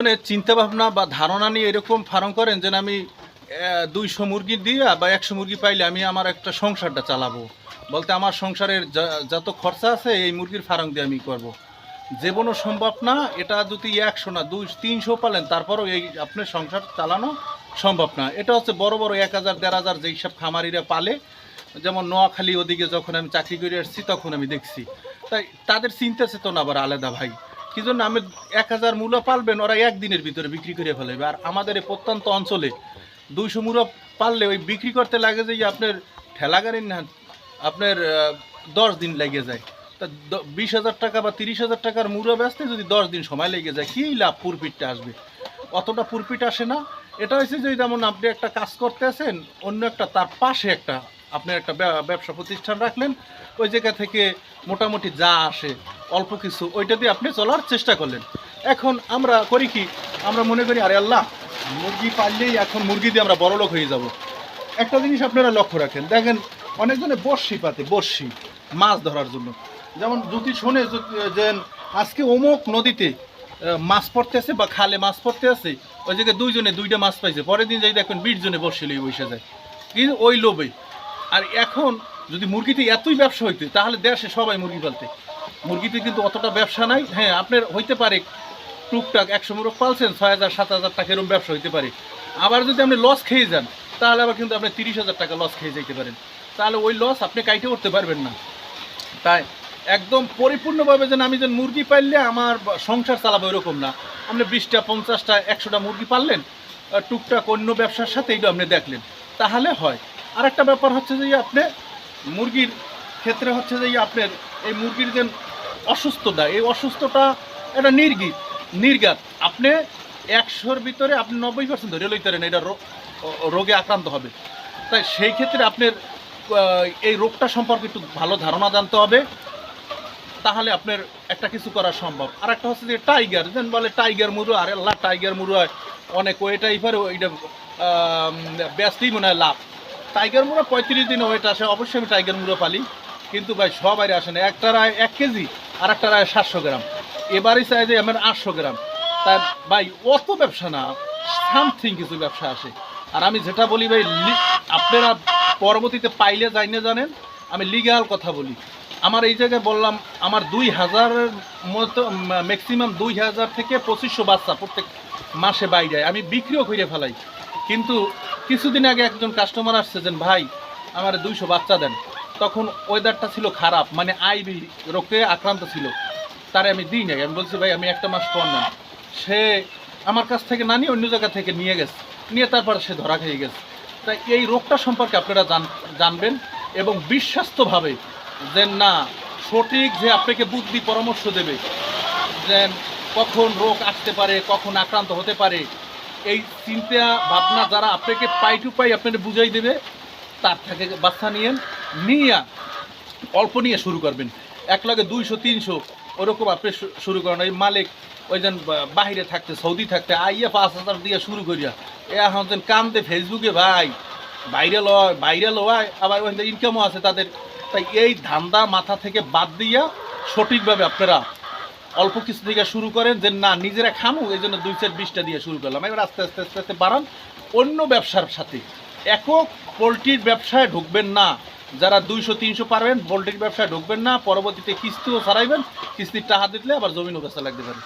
মানে চিন্তা ভাবনা বা ধারণা নিয়ে এরকম ফার্ম করেন যেন আমি দুইশো মুরগি দিয়ে বা একশো মুরগি পাইলে আমি আমার একটা সংসারটা চালাবো। বলতে আমার সংসারের যত খরচা আছে, এই মুরগির ফার্ম দিয়ে আমি করব। জীবনও সম্ভব না, এটা যদি একশো না দুই তিনশো পালেন, তারপরও এই আপনার সংসার চালানো সম্ভব না। এটা হচ্ছে বড় বড় এক হাজার, দেড় হাজার যেই সব খামারিরা পালে, যেমন নোয়াখালী ওদিকে যখন আমি চাকরি করে আসছি, তখন আমি দেখছি। তাই তাদের চিন্তা চেতনা আবার আলাদা ভাই। কি জন্য আমি এক হাজার মূল্য পালবেন? ওরা একদিনের ভিতরে বিক্রি করে ফেলাবে আর আমাদের এই প্রত্যন্ত অঞ্চলে দুইশো মূল্য পারলে ওই বিক্রি করতে লাগে যে আপনার ঠেলা গাড়ি না, আপনার দশ দিন লেগে যায়। তা বিশ হাজার টাকা বা তিরিশ হাজার টাকার মুড়ো বেচতে যদি দশ দিন সময় লেগে যায়, কী লাভ পুরপিটটা আসবে? অতটা পুরপিট আসে না। এটা হচ্ছে যে যেমন আপনি একটা কাজ করতে আছেন, অন্য একটা তার পাশে একটা আপনি একটা ব্যবসা প্রতিষ্ঠান রাখলেন, ওই জায়গা থেকে মোটামুটি যা আসে, অল্প কিছু, ওইটা দিয়ে আপনি চলার চেষ্টা করলেন। এখন আমরা করি কি, আমরা মনে করি, আরে আল্লাহ, মুরগি পাললেই এখন মুরগি দিয়ে আমরা বড়লোক হয়ে যাব। একটা জিনিস আপনারা লক্ষ্য রাখেন, দেখেন অনেকজনে বর্ষি পাতে বর্ষি মাছ ধরার জন্য। যেমন যদি শোনে যে- আজকে অমুক নদীতে মাছ পড়তে আছে বা খালে মাছ পড়তে আছে, ওই জায়গায় দুইজনে দুইটা মাছ পাইছে, পরের দিন যাই দেখবেন বিশ জনে বসে লই বসে যায়। কিন্তু ওই লোভে আর এখন যদি মুরগিতে এতই ব্যবসা হইতে, তাহলে দেশে সবাই মুরগি পালতে। মুরগিতে কিন্তু অতটা ব্যবসা নাই। হ্যাঁ আপনার হইতে পারে টুকটাক একশো মুরগ পালছেন, ছয় হাজার, সাত হাজার টাকা এরকম ব্যবসা হইতে পারে। আবার যদি আপনি লস খেয়ে যান, তাহলে আবার কিন্তু আপনি তিরিশ হাজার টাকা লস খেয়ে যেতে পারেন। তাহলে ওই লস আপনি কাইটে করতে পারবেন না। তাই একদম পরিপূর্ণভাবে যেন আমি যেন মুরগি পাইলে আমার সংসার চালাবো এরকম না। আপনি বিশটা, পঞ্চাশটা, একশোটা মুরগি পাললেন টুকটাক অন্য ব্যবসার সাথে এইটা আপনি দেখলেন। তাহলে হয়। আর একটা ব্যাপার হচ্ছে যে আপনি মুরগির ক্ষেত্রে হচ্ছে যে আপনার এই মুরগির যে অসুস্থতা, এই অসুস্থতা এটা নির্গিত নির্গাত আপনি একশোর ভিতরে আপনি নব্বই পার্সেন্ট ধরে লইতারেন এটা রো- রোগে আক্রান্ত হবে। তাই সেই ক্ষেত্রে আপনার এই রোগটা সম্পর্কে একটু ভালো ধারণা জানতে হবে। তাহলে আপনার একটা কিছু করা সম্ভব। আর একটা হচ্ছে যে টাইগার, যেন বলে টাইগার মুরু, আরে আল্লাহ, টাইগার মুরু হয়। অনেক ওয়েটাই পারে ওইটা ব্যস্তই মনে হয় লাভ। টাইগার মুড়া পঁয়ত্রিশ দিন ওয়েট আসে। অবশ্যই আমি টাইগার মুড়ো পালি। কিন্তু ভাই সবাই আসে না। একটা রায় এক কেজি, আর একটা রায় সাতশো গ্রাম। এবারই চাই যে আমার আটশো গ্রাম। তাই ভাই, অত ব্যবসা না। সামথিং কিছু ব্যবসা আসে। আর আমি যেটা বলি ভাই আপনারা পরবর্তীতে পাইলে যাই না জানেন, আমি লিগাল কথা বলি। আমার এই জায়গায় বললাম, আমার দুই হাজারের মতো ম্যাক্সিমাম দুই হাজার থেকে পঁচিশশো বাচ্চা প্রত্যেক মাসে বাইরে যায়। আমি বিক্রিও করে ফেলাই। কিন্তু কিছুদিন আগে একজন কাস্টমার আসছে যে, ভাই, আমার দুইশো বাচ্চা দেন। তখন ওয়েদারটা ছিল খারাপ মানে আইবি রোগে আক্রান্ত ছিল। তারে আমি দিই নাই। আমি বলছি, ভাই, আমি একটা মাস পর নেন। সে আমার কাছ থেকে না নিয়ে অন্য জায়গা থেকে নিয়ে গেছে। নিয়ে তারপর সে ধরা খেয়ে গেছে। তাই এই রোগটা সম্পর্কে আপনারা জান- জানবেন এবং বিশ্বাস্তভাবে যে, না, সঠিক যে আপনাকে বুদ্ধি পরামর্শ দেবে যে, কখন রোগ আসতে পারে, কখন আক্রান্ত হতে পারে এই চিন্তা ভাবনা যারা আপনাকে পাই টু পাই আপনাকে বুঝাই দেবে, তার থেকে বাচ্চা নিয়েন, নিয়ে অল্প নিয়ে শুরু করবেন। এক লাগে দুইশো, তিনশো, ওরকম আপনি শুরু করেন। ওই মালিক, ওই যেন বাহিরে থাকতে, সৌদি থাকতে, আইয়া পাঁচ হাজার দিয়ে শুরু করিয়া, এ এখন যেন কামতে ফেসবুকে, ভাই, বাইরে লয় বাইরে লয় আবার ওই ইনকামও আছে তাদের। তাই এই ধান্দা মাথা থেকে বাদ দিয়া সঠিকভাবে আপনারা অল্প কিছু থেকে শুরু করেন যে না, নিজেরা খামু, এই জন্য দুই চার বিশটা দিয়ে শুরু করলাম। এবার আস্তে আস্তে আস্তে আস্তে বাড়ান। অন্য ব্যবসার সাথে। একক পোলট্রির ব্যবসায় ঢুকবেন না। যারা দুইশো, তিনশো পারবেন, পোলট্রির ব্যবসায় ঢুকবেন না। পরবর্তীতে কিস্তিও ছাড়াইবেন। কিস্তির টাকা দিলে আবার জমিনও বেচা লাগতে পারে।